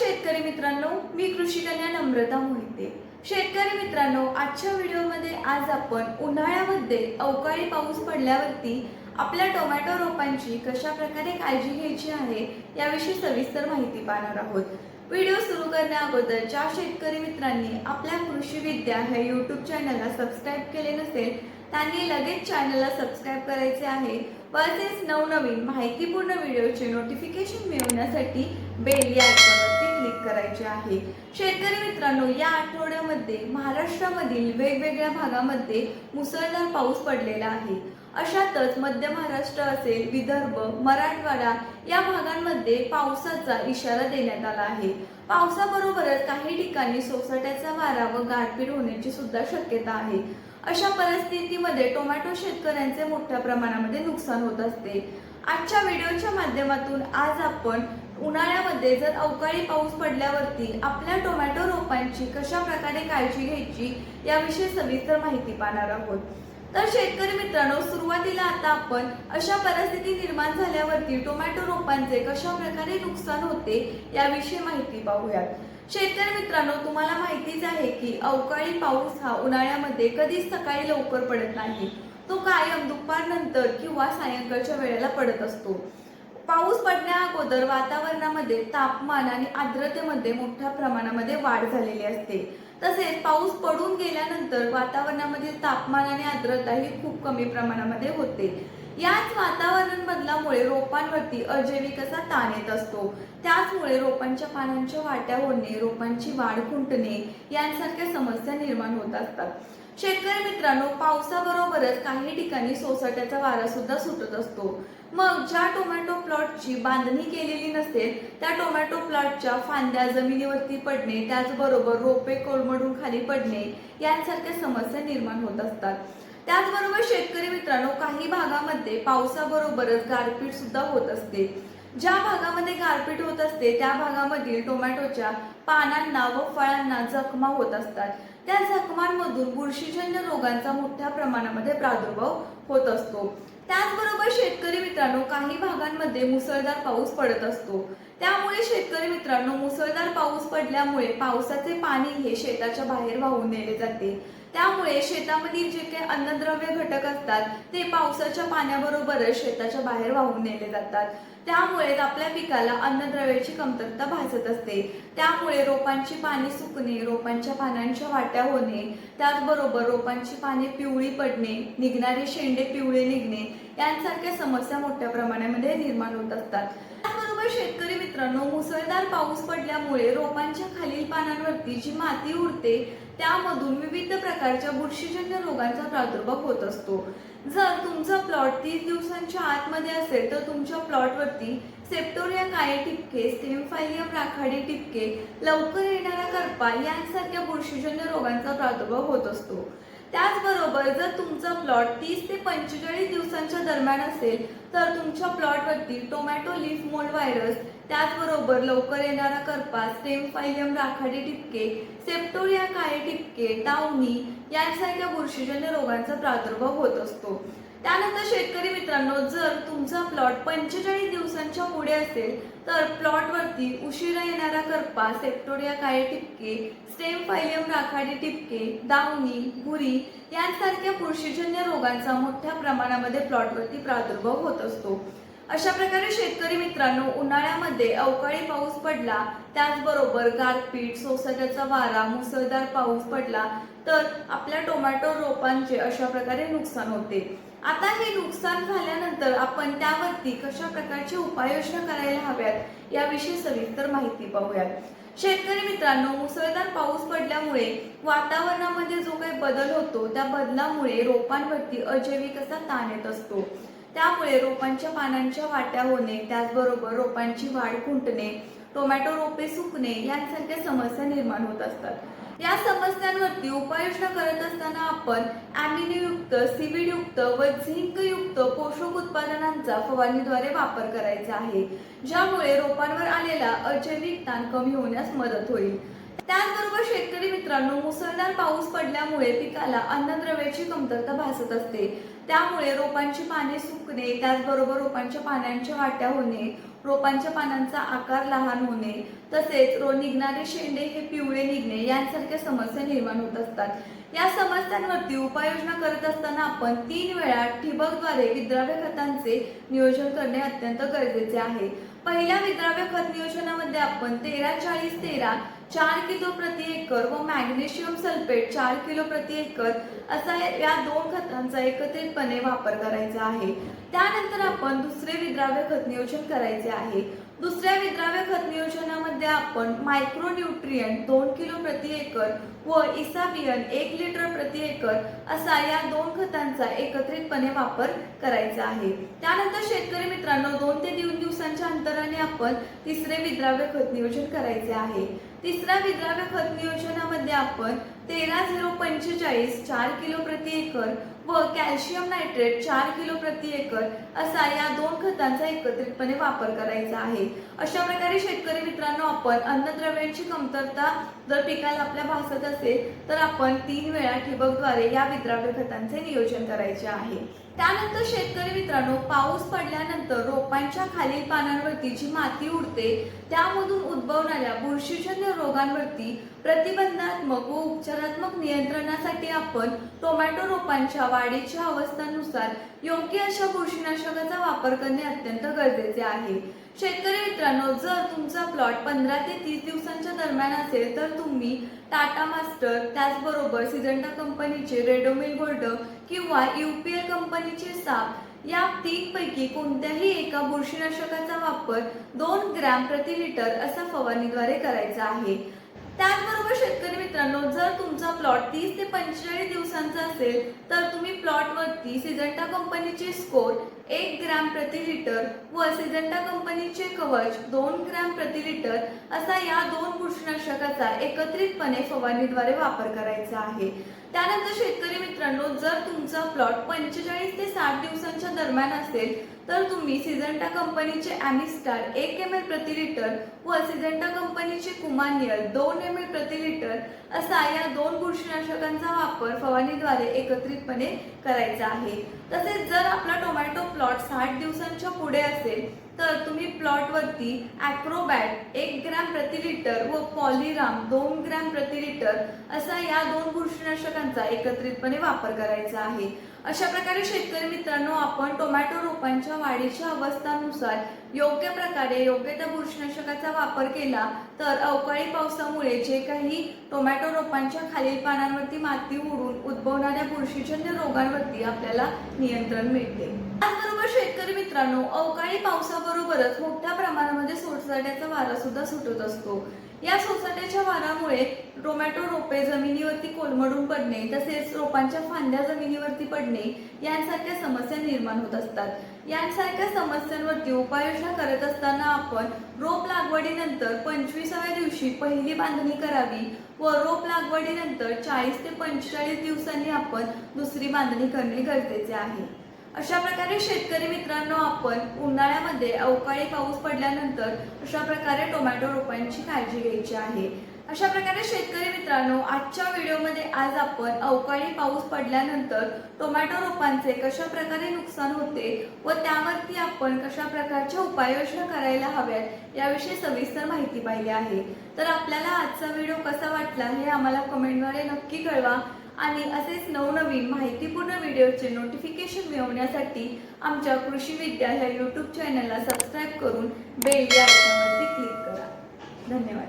शेतकरी मित्रांनो मी कृषी कन्या नम्रता मोहिते. शेतकरी मित्रांनो आजच्या व्हिडिओमध्ये आज आपण उन्हाळ्यामध्ये अवकाळी पाऊस पडल्यावरती आपल्या टोमॅटो रोपांची कशा प्रकारे काळजी घ्यायची आहे याविषयी सविस्तर माहिती पाहणार आहोत. व्हिडिओ सुरू करण्या अगोदर ज्या शेतकरी मित्रांनी आपल्या कृषी विद्या ह्या यूट्यूब चॅनलला सबस्क्राईब केले नसेल त्यांनी लगेच चॅनलला सबस्क्राईब करायचे आहे. तसेच नवनवीन माहितीपूर्ण व्हिडिओचे नोटिफिकेशन मिळवण्यासाठी बेल या आयकॉनवरती क्लिक करायचे आहे. शेतकरी मित्रांनो या आठवड्यामध्ये महाराष्ट्रामधील वेगवेगळ्या भागामध्ये मुसळधार पाऊस पडलेला आहे. अशातच मध्य महाराष्ट्र असेल विदर्भ मराठवाडा या भागांमध्ये पावसाचा इशारा देण्यात आला आहे. पावसाबरोबरच काही ठिकाणी सोसाट्याचा वारा व गारपीट होण्याची सुद्धा शक्यता आहे. अशा परिस्थितीमध्ये टोमॅटो शेतकऱ्यांचे मोठ्या प्रमाणामध्ये नुकसान होत असते. आजच्या व्हिडिओच्या माध्यमातून आज आपण उन्हाळ्यामध्ये जर अवकाळी पाऊस पडल्यावरती आपल्या टोमॅटो रोपांची कशा प्रकारे काळजी घ्यायची याविषयी सविस्तर माहिती पाहणार आहोत. तर शेतकरी मित्रांनो सुरुवातीला आता आपण अशा परिस्थिती निर्माण झाल्यावरती टोमॅटो रोपांचे कशा प्रकारे नुकसान होते याविषयी माहिती पाहूयात. शेतकरी मित्रांनो तुम्हाला माहितीच आहे की अवकाळी पाऊस हा उन्हाळ्यामध्ये कधीच सकाळी लवकर पडत नाही. तो कायम दुपारनंतर किंवा सायंकाळच्या वेळेला पडत असतो. पाऊस पडण्या अगोदर वातावरणामध्ये तापमान आणि आर्द्रतेमध्ये मोठ्या प्रमाणामध्ये वाढ झालेली असते. तसेच पाऊस पडून गेल्यानंतर वातावरणामधील तापमान आणि आर्द्रता ही खूप कमी प्रमाणामध्ये होते. याच वातावरण बदलामुळे रोपांवरती अजैविक असा ताण येत असतो. त्याचमुळे रोपांच्या पानांच्या वाट्या होणे रोपांची वाढ खुंटणे यांसारख्या समस्या निर्माण होत असतात. शेतकरी मित्रांनो पावसाबरोबरच काही ठिकाणी सोसाट्याचा वारा सुद्धा सुटत असतो. मग ज्या टोमॅटो प्लॉटची बांधणी केलेली नसेल त्या टोमॅटो प्लॉटच्या फांद्या जमिनीवरती पडणे त्याचबरोबर रोपे कोलमडून खाली पडणे यांसारख्या समस्या निर्माण होत असतात. त्याचबरोबर शेतकरी मित्रांनो काही भागामध्ये पावसाबरोबरच गारपीट सुद्धा होत असते. ज्या भागामध्ये गारपीट होत असते त्या भागामधील टोमॅटोच्या पानांना व फळांना जखमा होत असतात. त्या जखमांमधून बुरशीजन्य रोगांचा मोठ्या प्रमाणामध्ये प्रादुर्भाव होत असतो. त्याचबरोबर शेतकरी मित्रांनो काही भागांमध्ये मुसळधार पाऊस पडत असतो. त्यामुळे शेतकरी मित्रांनो मुसळधार पाऊस पडल्यामुळे पावसाचे पाणी हे शेताच्या बाहेर वाहून नेले जाते. त्यामुळे शेतामधील जे काही अन्नद्रव्य घटक असतात ते पावसाच्या पाण्याबरोबरच शेताच्या बाहेर वाहून नेले जातात. त्यामुळे आपल्या पिकाला अन्नद्रव्याची कमतरता भासत असते. त्यामुळे रोपांची पाने सुकणे रोपांच्या पानांच्या वाट्या होणे त्याचबरोबर रोपांची पाने पिवळी पडणे निघणारे शेंडे पिवळे निघणे यांसारख्या समस्या मोठ्या प्रमाणामध्ये निर्माण होत असतात. त्याचबरोबर शेतकरी मित्रांनो मुसळधार पाऊस पडल्यामुळे रोपांच्या खालील पानांवरती जी माती उरते त्यामधून विविध प्रकारच्या बुरशीजन्य रोगांचा प्रादुर्भाव होत असतो. जर तुमचा प्लॉट तीस दिवसांच्या आतमध्ये असेल तर तुमच्या प्लॉटवरती सेप्टोरिया काळे टिपके स्टेमफायलियम राखाडी टिपके लवकर येणारा करपा यांसारख्या बुरशीजन्य रोगांचा प्रादुर्भाव होत असतो. त्याचबरोबर जर तुमचा प्लॉट तीस ते पंचेचाळीस दिवसांच्या दरम्यान असेल तर तुमच्या प्लॉटवरती टोमॅटो लीफ मोल्ड व्हायरस त्याचबरोबर लवकर येणारा करपा स्टेम फायलियम राखाडी टिपके सेप्टोरिया काळे टिपके डावणी यांसारख्या बुरशीजन्य रोगांचा प्रादुर्भाव होत असतो. त्यानंतर शेतकरी मित्रांनो जर तुमचा प्लॉट पंचेचाळीस दिवसांच्या पुढे असेल तर प्लॉटवरती उशिरा येणारा करपा सेप्टोरिया काळे टिपके स्टेम फायलियम राखाडी टिपके दावणी भुरी यांसारख्या बुरशीजन्य रोगांचा मोठ्या प्रमाणामध्ये प्लॉटवरती प्रादुर्भाव होत असतो. अशा प्रकारे शेतकरी मित्रांनो उन्हाळ्यामध्ये अवकाळी पाऊस पडला त्याचबरोबर गारपीट सोसाट्याचा वारा मुसळधार पाऊस पडला तर आपल्या टोमॅटो रोपांचे अशा प्रकारे नुकसान होते. आता हे नुकसान झाल्यानंतर आपण त्यावरती कशा प्रकारची उपाययोजना करायला हव्यात याविषयी सविस्तर माहिती पाहूयात. शेतकरी मित्रांनो मुसळधार पाऊस पडल्यामुळे वातावरणामध्ये जो काही बदल होतो त्या बदलामुळे रोपांवरती अजैविक असा ताण येत असतो. त्यामुळे रोपांच्या पानांच्या वाट्या होणे त्याचबरोबर रोपांची वाढ खुंटणे टोमॅटो रोपे सुकणे यांसारख्या समस्या निर्माण होत असतात. या समस्यांवरती उपाययोजना करत असताना आपण ॲमिनोयुक्त सिविडयुक्त व झिंकयुक्त पोषक उत्पादनांचा फवारणीद्वारे वापर करायचा आहे ज्यामुळे रोपांवर आलेला अजैविक ताण कमी होण्यास मदत होईल. त्याचबरोबर मित्रांनो मुसळधार पाऊस पडल्यामुळे पिकाला अन्नद्रव्याची कमतरता भासत असते. त्यामुळे रोपांची पाने सुकणे त्याचबरोबर रोपांच्या पानांच्या वाट्या होणे रोपांच्या पानांचा आकार लहान होणे तसेच रो निघणारे शेंडे हे पिवळे निघणे यांसारख्या समस्या निर्माण होत असतात. या समस्यांवरती उपाययोजना करत असताना आपण तीन वेळा ठिबकद्वारे विद्राव्य खतांचे नियोजन करणे अत्यंत गरजेचे आहे. पहिल्या विद्राव्य खत नियोजनामध्ये आपण तेरा चाळीस तेरा चार किलो प्रति एकर व मॅग्नेशियम सल्फेट चार किलो प्रति एकर असा या दोन खतांचा एकत्रितपणे वापर करायचा आहे. त्यानंतर आपण दुसरे विद्राव्य खत नियोजन करायचे आहे. दुसऱ्या विद्राव्य खत नियोजनामध्ये आपण मायक्रो न्यूट्रियंट दोन किलो प्रति एकर व इसाबियन एक लिटर प्रति एकर असा या दोन खतांचा एकत्रितपणे वापर करायचा आहे. त्यानंतर शेतकरी मित्रांनो दोन ते तीन दिवसांच्या अंतराने आपण तिसरे विद्राव्य खत नियोजन करायचे आहे. तिसऱ्या विद्राव्य खत नियोजनामध्ये आपण तेरा झिरो पंचेचाळीस चार किलो प्रति एकर व कॅल्शियम नायट्रेट चार किलो प्रति एकर असा या दोन खतांचा एकत्रितपणे वापर करायचा आहे. अशा प्रकारे शेतकरी मित्रांनो आपण अन्नद्रव्यांची कमतरता जर पिकाला आपल्या भासत असेल तर आपण तीन वेळा ठिबकद्वारे या विद्राव्य खतांचे नियोजन करायचे आहे. त्यानंतर शेतकरी मित्रांनो पाऊस पडल्यानंतर रोपांच्या खालील पानांवरती जी माती उडते त्यामधून उद्भवणाऱ्या बुरशीजन्य रोगांवरती प्रतिबंधात्मक व उपचारात्मक नियंत्रणासाठी आपण टोमॅटो रोपांच्या वाढीच्या अवस्थानुसार योग्य अशा बुरशीनाशकाचा वापर करणे अत्यंत गरजेचे आहे. शेतकरी मित्रांनो जर तुमचा प्लॉट पंधरा ते तीस दिवसांच्या दरम्यान असेल तर तुम्ही टाटा मास्टर त्याचबरोबर सिजंटा कंपनीचे रेडोमिल गोल्ड किंवा यू पी एल कंपनीचे साप या तीनपैकी कोणत्याही एका बुरशीनाशकाचा वापर दोन ग्रॅम प्रति लिटर असा फवारणीद्वारे करायचा आहे. त्याचबरोबर शेतकरी मित्रांनो जर तुमचा प्लॉट तीस ते पंचेचाळीस दिवसांचा असेल तर तुम्ही प्लॉटवरती सिजंटा कंपनीचे स्कोर एक ग्रॅम प्रति लिटर व सिजंटा कंपनीचे कवच दोन ग्रॅम प्रति लिटर असा या दोन बुरशीनाशकाचा एकत्रितपणे फवारणीद्वारे वापर करायचा आहे. त्यानंतर शेतकरी मित्रांनो जर तुमचा प्लॉट पंचेचाळीस ते साठ दिवसांच्या दरम्यान असेल तर तुम्ही सिजंटा कंपनीचे ॲमिस्टार एक एम एल प्रति लिटर व सिजंटा कंपनीचे कुमानियल दोन एम एल प्रति लिटर असा या दोन बुरशीनाशकांचा वापर फवारणीद्वारे एकत्रितपणे करायचा आहे. तसेच जर आपला टोमॅटो प्लॉट साठ दिवसांच्या पुढे असेल तर तुम्ही प्लॉटवरती ॲक्रोबॅट एक ग्रॅम प्रति लिटर व पॉलिराम दोन ग्रॅम प्रति लिटर असा या दोन बुरशीनाशकांचा एकत्रितपणे वापर करायचा आहे. अशा प्रकारे शेतकरी मित्रांनो आपण टोमॅटो रोपांच्या वाढीच्या अवस्थानुसार योग्य प्रकारे योग्य त्या बुरशीनाशकाचा वापर केला तर अवकाळी पावसामुळे जे काही टोमॅटो रोपांच्या खालील पानांवरती माती उडून उद्भवणाऱ्या बुरशीजन्य रोगांवरती आपल्याला नियंत्रण मिळते. त्याचबरोबर शेतकरी मित्रांनो अवकाळी पावसाबरोबरच मोठ्या प्रमाणामध्ये सोसाट्याचा वारा सुद्धा सुटत असतो. या सोसाट्याच्या वारामुळे टोमॅटो रोपे जमिनीवरती कोलमडून पडणे तसेच रोपांच्या फांद्या जमिनीवरती पडणे यांसारख्या समस्या निर्माण होत असतात. यांसारख्या समस्यांवरती उपाययोजना करत असताना आपण रोप लागवडीनंतर पंचवीसाव्या दिवशी पहिली बांधणी करावी व रोप लागवडीनंतर चाळीस ते पंचेचाळीस दिवसांनी आपण दुसरी बांधणी करणे गरजेचे आहे. अशा प्रकारे शेतकरी मित्रांनो आपण उन्हाळ्यामध्ये अवकाळी पाऊस पडल्यानंतर अशा प्रकारे टोमॅटो रोपांची काळजी घ्यायची आहे. अशा प्रकारे शेतकरी मित्रांनो आजच्या व्हिडिओमध्ये आज आपण अवकाळी पाऊस पडल्यानंतर टोमॅटो रोपांचे कशा प्रकारे नुकसान होते व त्यावरती आपण कशा प्रकारच्या उपाययोजना करायला हव्यात याविषयी सविस्तर माहिती पाहिली आहे. तर आपल्याला आजचा व्हिडिओ कसा वाटला हे आम्हाला कमेंटद्वारे नक्की कळवा आणि असेच नवनवीन माहितीपूर्ण व्हिडिओचे नोटिफिकेशन मिळवण्यासाठी आमच्या कृषी विद्या ह्या यूट्यूब चॅनलला सबस्क्राईब करून बेल या आयकॉनवरती क्लिक करा. धन्यवाद.